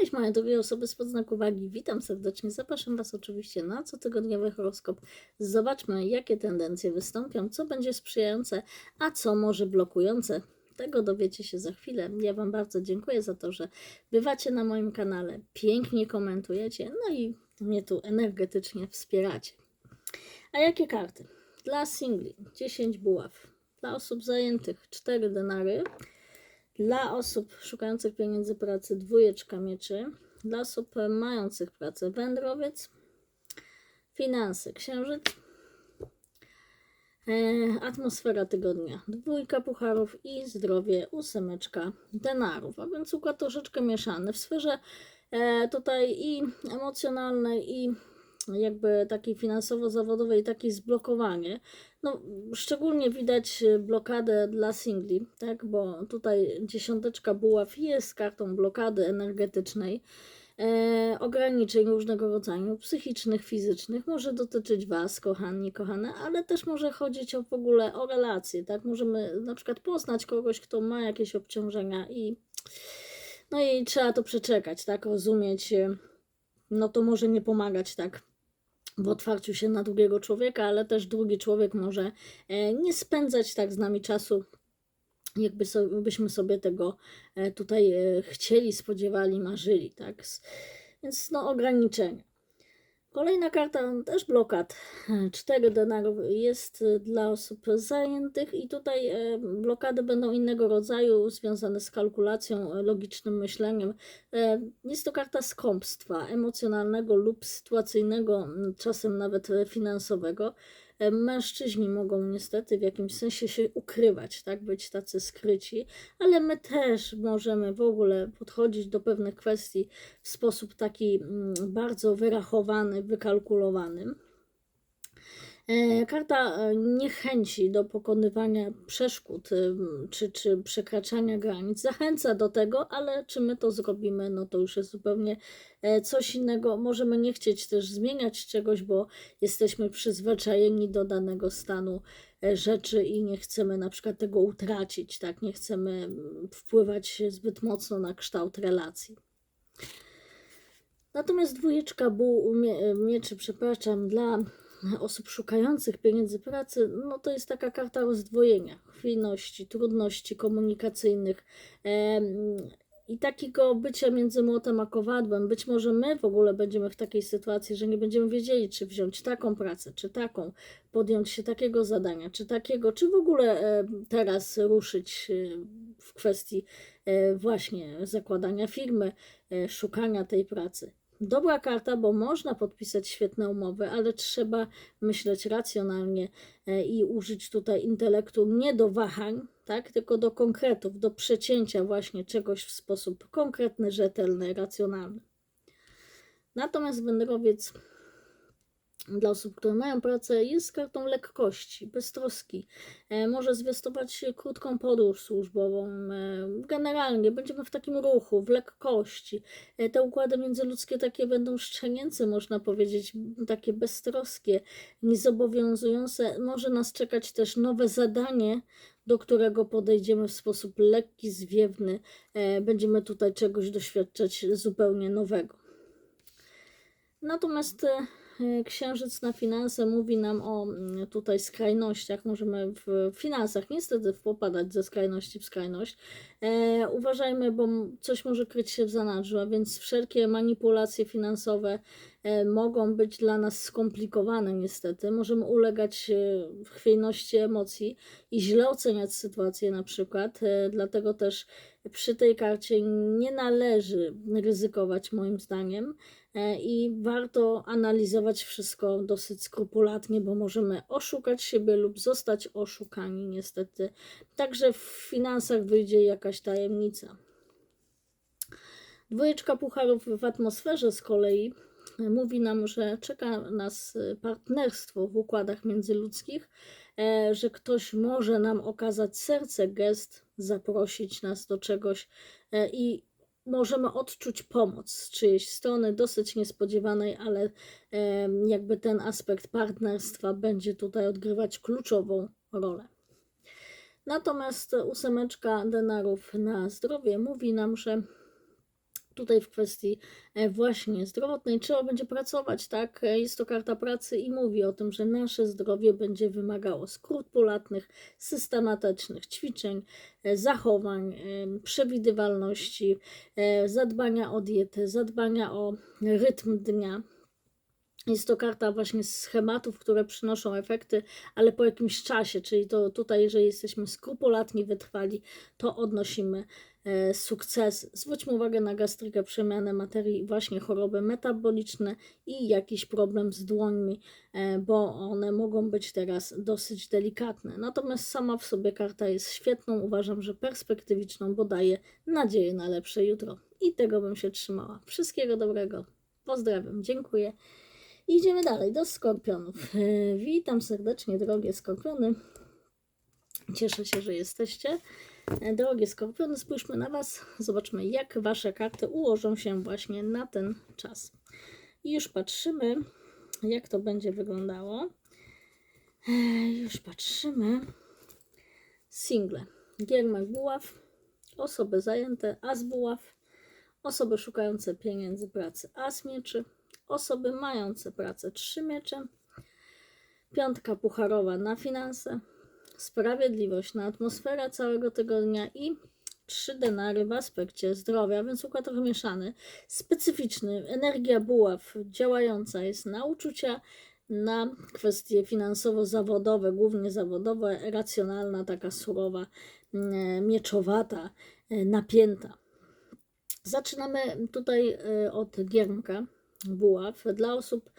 Cześć moje drogie osoby z podznaku wagi, witam serdecznie, zapraszam Was oczywiście na cotygodniowy horoskop. Zobaczmy jakie tendencje wystąpią, co będzie sprzyjające, a co może blokujące. Tego dowiecie się za chwilę. Ja Wam bardzo dziękuję za to, że bywacie na moim kanale, pięknie komentujecie, no i mnie tu energetycznie wspieracie. A jakie karty? Dla singli 10 buław, dla osób zajętych 4 denary, dla osób szukających pieniędzy pracy dwójeczka mieczy. Dla osób mających pracę wędrowiec. Finanse księżyc. E, atmosfera tygodnia dwójka pucharów i zdrowie ósemeczka denarów. A więc układ troszeczkę mieszany. W sferze e, tutaj i emocjonalnej i jakby takiej finansowo-zawodowej, takie zblokowanie. No, szczególnie widać e, blokadę dla singli, tak? bo tutaj dziesiąteczka buław jest kartą blokady energetycznej, e, ograniczeń różnego rodzaju, psychicznych, fizycznych. Może dotyczyć Was, kochani, kochane, ale też może chodzić o w ogóle o relacje. Tak? Możemy na przykład poznać kogoś, kto ma jakieś obciążenia i no i trzeba to przeczekać, tak? Rozumieć, e, no to może nie pomagać, tak? W otwarciu się na drugiego człowieka, ale też drugi człowiek może e, nie spędzać tak z nami czasu, jakby so, byśmy sobie tego e, tutaj e, chcieli, spodziewali, marzyli, tak? Więc no ograniczenia. Kolejna karta, też blokad. 4 denarów jest dla osób zajętych i tutaj blokady będą innego rodzaju, związane z kalkulacją, logicznym myśleniem. Jest to karta skąpstwa emocjonalnego lub sytuacyjnego, czasem nawet finansowego. Mężczyźni mogą niestety w jakimś sensie się ukrywać, tak, być tacy skryci, ale my też możemy w ogóle podchodzić do pewnych kwestii w sposób taki bardzo wyrachowany, wykalkulowany. E, karta e, niechęci do pokonywania przeszkód czy, czy przekraczania granic zachęca do tego, ale czy my to zrobimy, no to już jest zupełnie e, coś innego. Możemy nie chcieć też zmieniać czegoś, bo jesteśmy przyzwyczajeni do danego stanu rzeczy i nie chcemy na przykład tego utracić, tak? Nie chcemy wpływać zbyt mocno na kształt relacji. Natomiast dwójeczka mieczy, przepraszam, dla osób szukających pieniędzy pracy, no to jest taka karta rozdwojenia, chwiejności, trudności komunikacyjnych e, i takiego bycia między młotem a kowadłem. Być może my w ogóle będziemy w takiej sytuacji, że nie będziemy wiedzieli, czy wziąć taką pracę, czy taką, podjąć się takiego zadania, czy takiego, czy w ogóle e, teraz ruszyć e, w kwestii e, właśnie zakładania firmy, e, szukania tej pracy. Dobra karta, bo można podpisać świetne umowy, ale trzeba myśleć racjonalnie e, i użyć tutaj intelektu nie do wahań, tak, tylko do konkretów, do przecięcia właśnie czegoś w sposób konkretny, rzetelny, racjonalny. Natomiast wędrowiec dla osób, które mają pracę, jest kartą lekkości, beztroski. E, może zwiastować krótką podróż służbową. E, generalnie będziemy w takim ruchu, w lekkości. E, te układy międzyludzkie takie będą szczenięce, można powiedzieć, takie beztroskie, niezobowiązujące. Może nas czekać też nowe zadanie, do którego podejdziemy w sposób lekki, zwiewny. Będziemy tutaj czegoś doświadczać zupełnie nowego. Natomiast księżyc na finanse mówi nam o mm, tutaj skrajnościach. Możemy w finansach niestety popadać ze skrajności w skrajność. E, uważajmy, bo coś może kryć się w zanadrzu, a więc wszelkie manipulacje finansowe e, mogą być dla nas skomplikowane niestety. Możemy ulegać e, chwiejności emocji i źle oceniać sytuację na przykład. E, dlatego też przy tej karcie nie należy ryzykować moim zdaniem. E, i warto analizować wszystko dosyć skrupulatnie, bo możemy oszukać siebie lub zostać oszukani niestety. Także w finansach wyjdzie jakaś tajemnica. Dwójeczka pucharów w atmosferze z kolei mówi nam, że czeka nas partnerstwo w układach międzyludzkich, e, że ktoś może nam okazać serce, gest, zaprosić nas do czegoś e, i możemy odczuć pomoc z czyjejś strony, dosyć niespodziewanej, ale jakby ten aspekt partnerstwa będzie tutaj odgrywać kluczową rolę. Natomiast ósemeczka denarów na zdrowie mówi nam, że tutaj w kwestii e, właśnie zdrowotnej trzeba będzie pracować, tak? E, Jest to karta pracy i mówi o tym, że nasze zdrowie będzie wymagało skrupulatnych, systematycznych ćwiczeń, e, zachowań, przewidywalności, zadbania o dietę, zadbania o rytm dnia. Jest to karta właśnie schematów, które przynoszą efekty, ale po jakimś czasie, czyli to tutaj, jeżeli jesteśmy skrupulatni, wytrwali, to odnosimy sukces. Zwróćmy uwagę na gastrykę, przemianę materii, właśnie choroby metaboliczne i jakiś problem z dłońmi, e, bo one mogą być teraz dosyć delikatne. Natomiast sama w sobie karta jest świetną, uważam, że perspektywiczną, bo daje nadzieję na lepsze jutro. I tego bym się trzymała. Wszystkiego dobrego. Pozdrawiam, dziękuję. Idziemy dalej do skorpionów. E, Witam serdecznie, drogie skorpiony. Cieszę się, że jesteście. E, Drogie skorpiony, spójrzmy na Was. Zobaczmy, jak Wasze karty ułożą się właśnie na ten czas. I już patrzymy, jak to będzie wyglądało. E, Już patrzymy. Single. Giermek Buław, osoby zajęte, As Buław, osoby szukające pieniędzy pracy, As Mieczy, osoby mające pracę, trzy miecze, piątka pucharowa na finanse, sprawiedliwość na atmosferę całego tygodnia i trzy denary w aspekcie zdrowia, więc układ trochę mieszany, specyficzny. Energia buław działająca jest na uczucia, na kwestie finansowo-zawodowe, głównie zawodowe, racjonalna, taka surowa, mm, mieczowata, e, napięta. Zaczynamy tutaj e, od giermka buław dla osób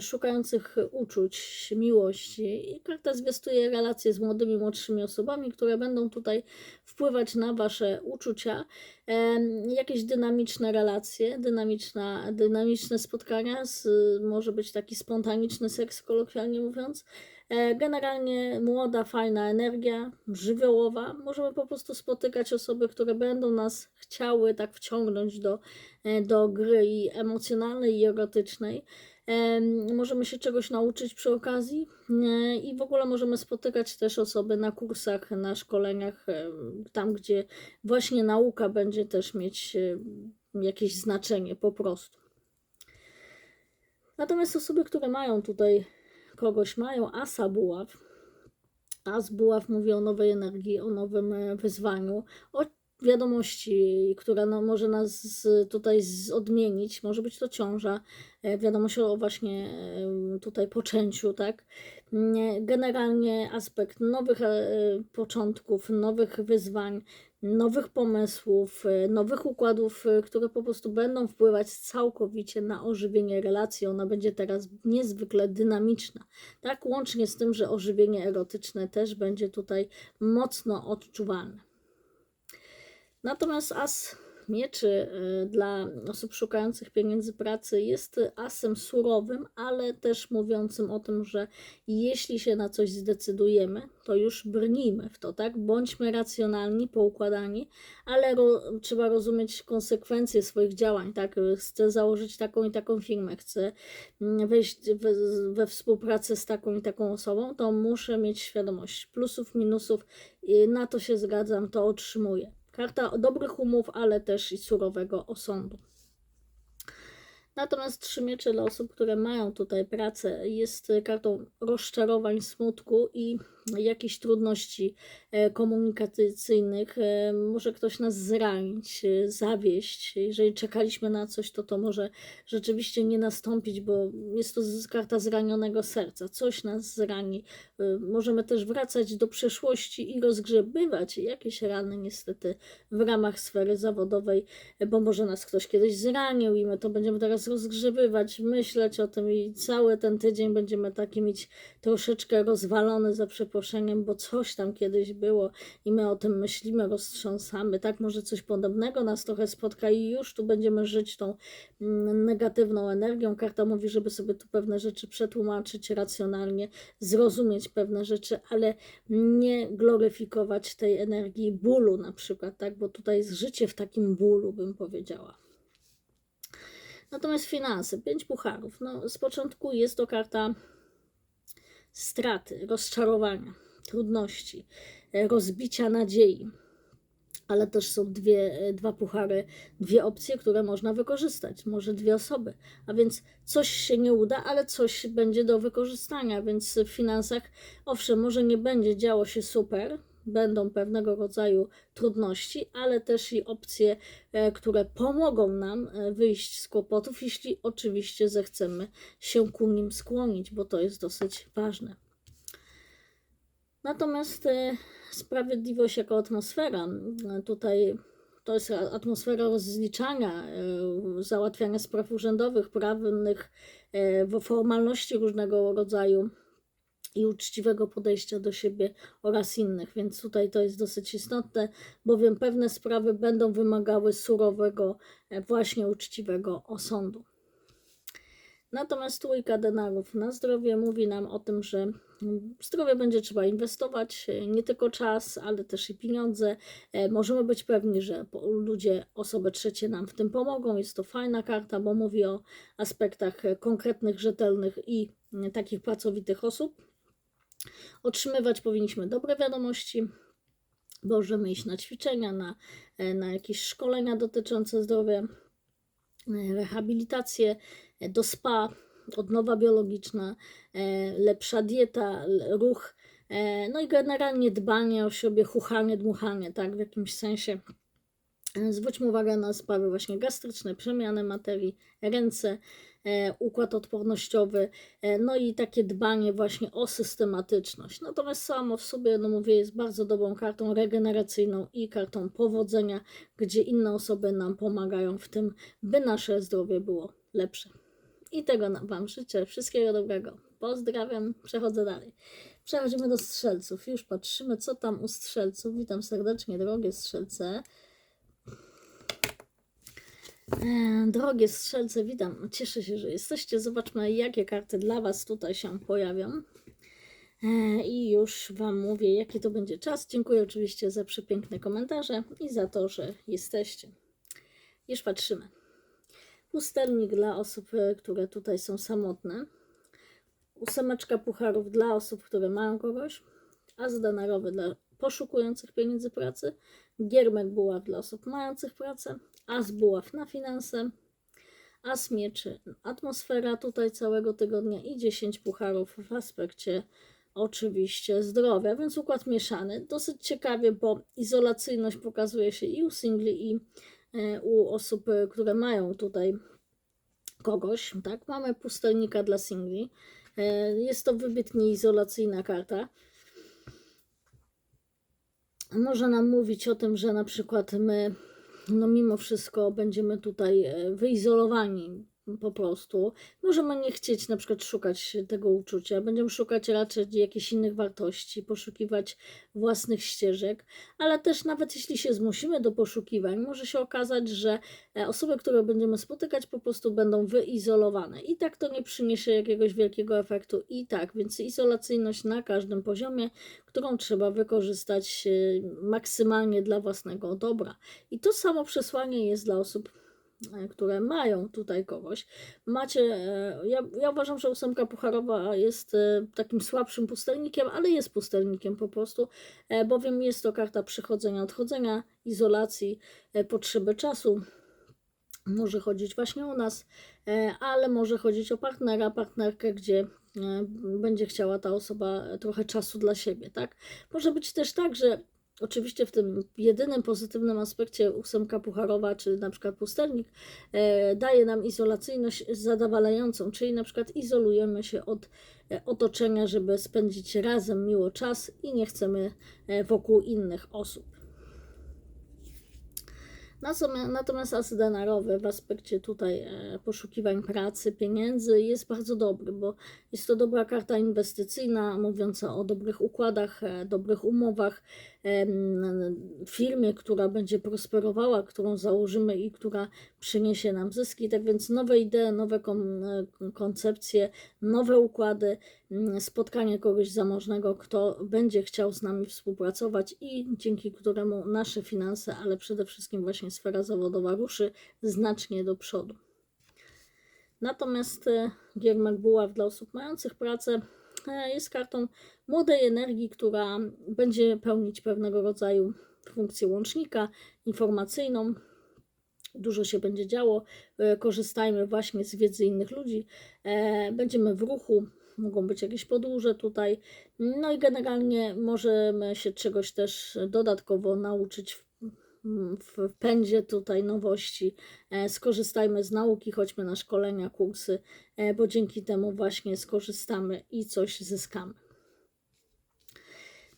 szukających uczuć, miłości. I karta zwiastuje relacje z młodymi, młodszymi osobami, które będą tutaj wpływać na Wasze uczucia. E, jakieś dynamiczne relacje, dynamiczna, dynamiczne spotkania, z, może być taki spontaniczny seks, kolokwialnie mówiąc. E, Generalnie młoda, fajna energia, żywiołowa. Możemy po prostu spotykać osoby, które będą nas chciały tak wciągnąć do, e, do gry i emocjonalnej i erotycznej. Em, Możemy się czegoś nauczyć przy okazji i w ogóle możemy spotykać też osoby na kursach, na szkoleniach, tam gdzie właśnie nauka będzie też mieć jakieś znaczenie po prostu. Natomiast osoby, które mają tutaj kogoś mają asa buław. As buław mówi o nowej energii, o nowym e, wyzwaniu, o wiadomości, która no, może nas tutaj odmienić. Może być to ciąża, e, wiadomość o właśnie tutaj poczęciu, tak? Nie, Generalnie aspekt nowych e, początków, nowych wyzwań, nowych pomysłów, e, nowych układów, które po prostu będą wpływać całkowicie na ożywienie relacji. Ona będzie teraz niezwykle dynamiczna. Tak, łącznie z tym, że ożywienie erotyczne też będzie tutaj mocno odczuwalne. Natomiast as mieczy y, dla osób szukających pieniędzy pracy jest asem surowym, ale też mówiącym o tym, że jeśli się na coś zdecydujemy, to już brnijmy w to, tak? Bądźmy racjonalni, poukładani, ale ro, trzeba rozumieć konsekwencje swoich działań, tak? Chcę założyć taką i taką firmę, chcę mm, wejść we, we współpracę z taką i taką osobą, to muszę mieć świadomość plusów, minusów, i na to się zgadzam, to otrzymuję. Karta dobrych umów, ale też i surowego osądu. Natomiast trzy miecze dla osób, które mają tutaj pracę, jest kartą rozczarowań, smutku i jakichś trudności e, komunikacyjnych. E, Może ktoś nas zranić, e, zawieść. Jeżeli czekaliśmy na coś, to to może rzeczywiście nie nastąpić, bo jest to karta zranionego serca. Coś nas zrani. Możemy też wracać do przeszłości i rozgrzebywać jakieś rany, niestety, w ramach sfery zawodowej, bo może nas ktoś kiedyś zranił i my to będziemy teraz rozgrzebywać, myśleć o tym i cały ten tydzień będziemy taki mieć troszeczkę rozwalony za przeproszeniem, bo coś tam kiedyś było i my o tym myślimy, roztrząsamy. Tak, może coś podobnego nas trochę spotka i już tu będziemy żyć tą mm, negatywną energią. Karta mówi, żeby sobie tu pewne rzeczy przetłumaczyć racjonalnie, zrozumieć pewne rzeczy, ale nie gloryfikować tej energii bólu na przykład, tak, bo tutaj jest życie w takim bólu, bym powiedziała. Natomiast finanse, pięć pucharów. No, z początku jest to karta straty, rozczarowania, trudności, e, rozbicia nadziei. ale też są dwie, e, dwa puchary, dwie opcje, które można wykorzystać, może dwie osoby. A więc coś się nie uda, ale coś będzie do wykorzystania, więc w finansach, owszem, może nie będzie działo się super, będą pewnego rodzaju trudności, ale też i opcje, e, które pomogą nam e, wyjść z kłopotów, jeśli oczywiście zechcemy się ku nim skłonić, bo to jest dosyć ważne. Natomiast e, sprawiedliwość jako atmosfera, tutaj to jest atmosfera rozliczania, załatwiania spraw urzędowych, prawnych, formalności różnego rodzaju i uczciwego podejścia do siebie oraz innych. Więc tutaj to jest dosyć istotne, bowiem pewne sprawy będą wymagały surowego, e, właśnie uczciwego osądu. Natomiast trójka denarów na zdrowie mówi nam o tym, że w zdrowie będzie trzeba inwestować e, nie tylko czas, ale też i pieniądze. E, Możemy być pewni, że ludzie, osoby trzecie nam w tym pomogą. Jest to fajna karta, bo mówi o aspektach konkretnych, rzetelnych i mm, takich pracowitych osób. Otrzymywać powinniśmy dobre wiadomości. Możemy iść na ćwiczenia, na, e, na jakieś szkolenia dotyczące zdrowia, e, rehabilitację, e, do spa, odnowa biologiczna, lepsza dieta, ruch, no i generalnie dbanie o siebie, chuchanie, dmuchanie, tak, w jakimś sensie. Zwróćmy uwagę na sprawy właśnie gastryczne, przemiany materii, ręce, e, układ odpornościowy, e, no i takie dbanie właśnie o systematyczność. Natomiast samo w sobie, no mówię, jest bardzo dobrą kartą regeneracyjną i kartą powodzenia, gdzie inne osoby nam pomagają w tym, by nasze zdrowie było lepsze. I tego Wam życzę. Wszystkiego dobrego. Pozdrawiam. Przechodzę dalej. Przechodzimy do strzelców. Już patrzymy, co tam u strzelców. Witam serdecznie, drogie strzelce. E, Drogie strzelce, witam. Cieszę się, że jesteście. Zobaczmy, jakie karty dla Was tutaj się pojawią. E, I już Wam mówię, jaki to będzie czas. Dziękuję oczywiście za przepiękne komentarze i za to, że jesteście. Już patrzymy. Pustelnik dla osób, e, które tutaj są samotne. Ósemeczka pucharów dla osób, które mają kogoś. As denarowy dla poszukujących pieniędzy pracy. Giermek buław dla osób mających pracę. As buław na finanse. As mieczy atmosfera tutaj całego tygodnia i 10 pucharów w aspekcie oczywiście zdrowia, więc układ mieszany. Dosyć ciekawie, bo izolacyjność pokazuje się i u singli, i e, u osób, które mają tutaj kogoś, tak? Mamy pustelnika dla singli. E, Jest to wybitnie izolacyjna karta. Może nam mówić o tym, że na przykład my, no mimo wszystko, będziemy tutaj e, wyizolowani po prostu. Możemy nie chcieć na przykład szukać tego uczucia, będziemy szukać raczej jakichś innych wartości, poszukiwać własnych ścieżek, ale też nawet jeśli się zmusimy do poszukiwań, może się okazać, że e, osoby, które będziemy spotykać, po prostu będą wyizolowane. I tak to nie przyniesie jakiegoś wielkiego efektu. I tak, więc izolacyjność na każdym poziomie, którą trzeba wykorzystać e, maksymalnie dla własnego dobra. I to samo przesłanie jest dla osób, które mają tutaj kogoś. Macie, e, ja, ja uważam, że ósemka pucharowa jest e, takim słabszym pustelnikiem, ale jest pustelnikiem po prostu, e, bowiem jest to karta przychodzenia, odchodzenia, izolacji, e, potrzeby czasu. Może chodzić właśnie o nas, e, ale może chodzić o partnera, partnerkę, gdzie e, będzie chciała ta osoba trochę czasu dla siebie, tak? Może być też tak, że oczywiście w tym jedynym pozytywnym aspekcie ósemka pucharowa, czy na przykład pustelnik, e, daje nam izolacyjność zadowalającą, czyli na przykład izolujemy się od e, otoczenia, żeby spędzić razem miło czas i nie chcemy e, wokół innych osób. Natomiast- as w aspekcie tutaj poszukiwań pracy, pieniędzy jest bardzo dobry, bo jest to dobra karta inwestycyjna, mówiąca o dobrych układach, dobrych umowach, firmie, która będzie prosperowała, którą założymy i która przyniesie nam zyski. Tak więc nowe idee, nowe kon, koncepcje, nowe układy, mm, spotkanie kogoś zamożnego, kto będzie chciał z nami współpracować i dzięki któremu nasze finanse, ale przede wszystkim właśnie sfera zawodowa ruszy znacznie do przodu. Natomiast e, Giermek Buław dla osób mających pracę jest kartą młodej energii, która będzie pełnić pewnego rodzaju funkcję łącznika informacyjną. Dużo się będzie działo. E, Korzystajmy właśnie z wiedzy innych ludzi. E, Będziemy w ruchu, mogą być jakieś podróże tutaj. No i generalnie możemy się czegoś też dodatkowo nauczyć w, w pędzie tutaj nowości. E, Skorzystajmy z nauki, chodźmy na szkolenia, kursy, e, bo dzięki temu właśnie skorzystamy i coś zyskamy.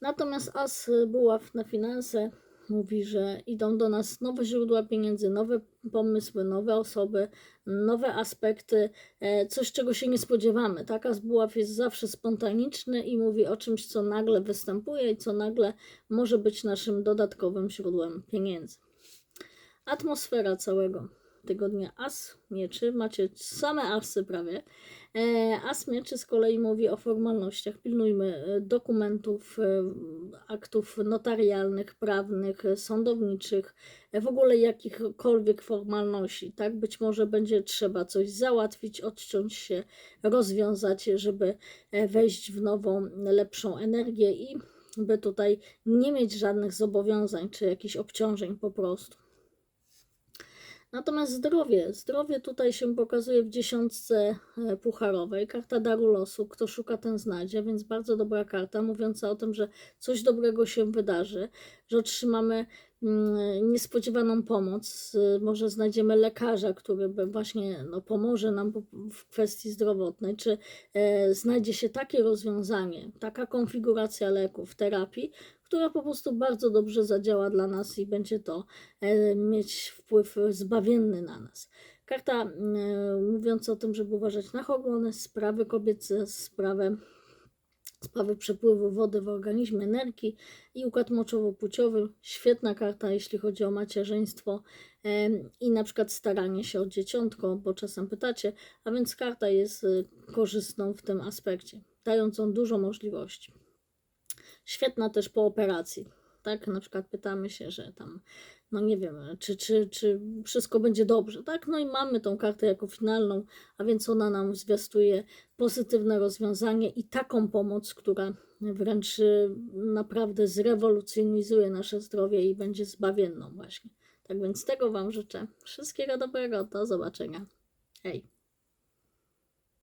Natomiast As Buław na finanse mówi, że idą do nas nowe źródła pieniędzy, nowe pomysły, nowe osoby, nowe aspekty, e, coś czego się nie spodziewamy. Tak, As Buław jest zawsze spontaniczny i mówi o czymś, co nagle występuje i co nagle może być naszym dodatkowym źródłem pieniędzy. Atmosfera całego tygodnia As Mieczy, macie same asy prawie. E, As Mieczy z kolei mówi o formalnościach. Pilnujmy e, dokumentów, e, aktów notarialnych, prawnych, sądowniczych, w ogóle jakichkolwiek formalności. Tak, być może będzie trzeba coś załatwić, odciąć się, rozwiązać, żeby wejść w nową, lepszą energię i by tutaj nie mieć żadnych zobowiązań czy jakichś obciążeń po prostu. Natomiast zdrowie, zdrowie tutaj się pokazuje w dziesiątce e, pucharowej, karta daru losu, kto szuka ten znajdzie, więc bardzo dobra karta, mówiąca o tym, że coś dobrego się wydarzy, że otrzymamy mm, niespodziewaną pomoc, y, może znajdziemy lekarza, który właśnie no, pomoże nam w kwestii zdrowotnej, czy e, znajdzie się takie rozwiązanie, taka konfiguracja leków, terapii, która po prostu bardzo dobrze zadziała dla nas i będzie to e, mieć wpływ zbawienny na nas. Karta e, mówiąca o tym, żeby uważać na hormony, sprawy kobiece, sprawy, sprawy przepływu wody w organizmie, energii i układ moczowo-płciowy. Świetna karta, jeśli chodzi o macierzyństwo e, i na przykład staranie się o dzieciątko, bo czasem pytacie, a więc karta jest korzystną w tym aspekcie, dającą dużo możliwości. Świetna też po operacji. Tak, na przykład pytamy się, że tam, no nie wiem, czy, czy, czy wszystko będzie dobrze, tak? No i mamy tą kartę jako finalną, a więc ona nam zwiastuje pozytywne rozwiązanie i taką pomoc, która wręcz y, naprawdę zrewolucjonizuje nasze zdrowie i będzie zbawienną właśnie. Tak więc tego Wam życzę. Wszystkiego dobrego, do zobaczenia. Hej!